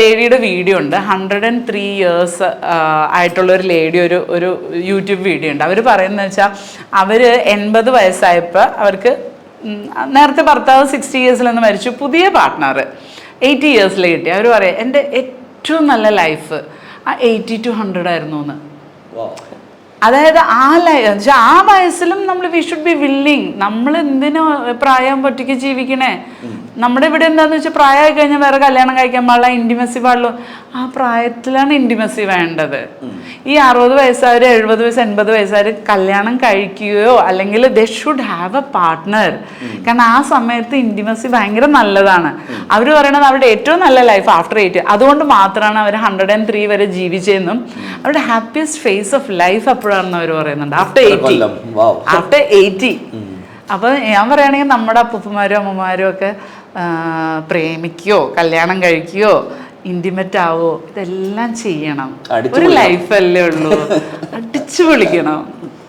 ലേഡിയുടെ video ഉണ്ട്. Hundred and three years ആയിട്ടുള്ള ഒരു ലേഡി ഒരു ഒരു യൂട്യൂബ് വീഡിയോ ഉണ്ട്. അവർ പറയുന്നത് വെച്ചാൽ അവർ എൺപത് വയസ്സായപ്പോൾ അവർക്ക് നേരത്തെ ഭർത്താവ് സിക്സ്റ്റി ഇയേഴ്സിൽ നിന്ന് മരിച്ചു. പുതിയ പാർട്ട്ണർ എയ്റ്റി ഇയേഴ്സിൽ കിട്ടി. അവർ പറയാം എന്റെ ഏറ്റവും നല്ല ലൈഫ് ആ എയ്റ്റി ടു ഹൺഡ്രഡ് ആയിരുന്നു എന്ന്. അതായത് ആ ലൈ വെച്ചാൽ ആ വയസ്സിലും നമ്മൾ വി ഷുഡ് ബി വില്ലിങ് നമ്മൾ എന്തിനു പ്രായം പറ്റിക്ക് ജീവിക്കണേ? നമ്മുടെ ഇവിടെ എന്താന്ന് വെച്ചാൽ പ്രായമായി കഴിഞ്ഞാൽ വേറെ കല്യാണം കഴിക്കാൻ പാടില്ല ഇന്റിമസി പാടുള്ളൂ. ആ പ്രായത്തിലാണ് ഇന്റിമസി വേണ്ടത്. ഈ അറുപത് വയസ്സായവർ എഴുപത് വയസ്സ് എൺപത് വയസ്സുകാർ കല്യാണം കഴിക്കുകയോ അല്ലെങ്കിൽ they should have a partner കാരണം ആ സമയത്ത് ഇന്റിമസി ഭയങ്കര നല്ലതാണ്. അവർ പറയണത് അവരുടെ ഏറ്റവും നല്ല ലൈഫ് ആഫ്റ്റർ എയ്റ്റ് അതുകൊണ്ട് മാത്രമാണ് അവർ ഹൺഡ്രഡ് ആൻഡ് ത്രീ വരെ ജീവിച്ചതെന്നും അവരുടെ ഹാപ്പിയസ്റ്റ് ഫേസ് ഓഫ് ലൈഫ് അപ്പോഴാണെന്ന് അവർ പറയുന്നുണ്ട്. ആഫ്റ്റർ എയ്റ്റി ആഫ്റ്റർ എയ്റ്റി അപ്പൊ ഞാൻ പറയുകയാണെങ്കിൽ നമ്മുടെ അപ്പൂപ്പന്മാരും അമ്മമാരും ഒക്കെ പ്രേമിക്കുകയോ കല്യാണം കഴിക്കുകയോ ഇന്റിമേറ്റ് ആവോ ഇതെല്ലാം ചെയ്യണം. ഒരു ലൈഫ് ലൈഫല്ലേ ഉള്ളൂ. അടിച്ചു പൊളിക്കണം.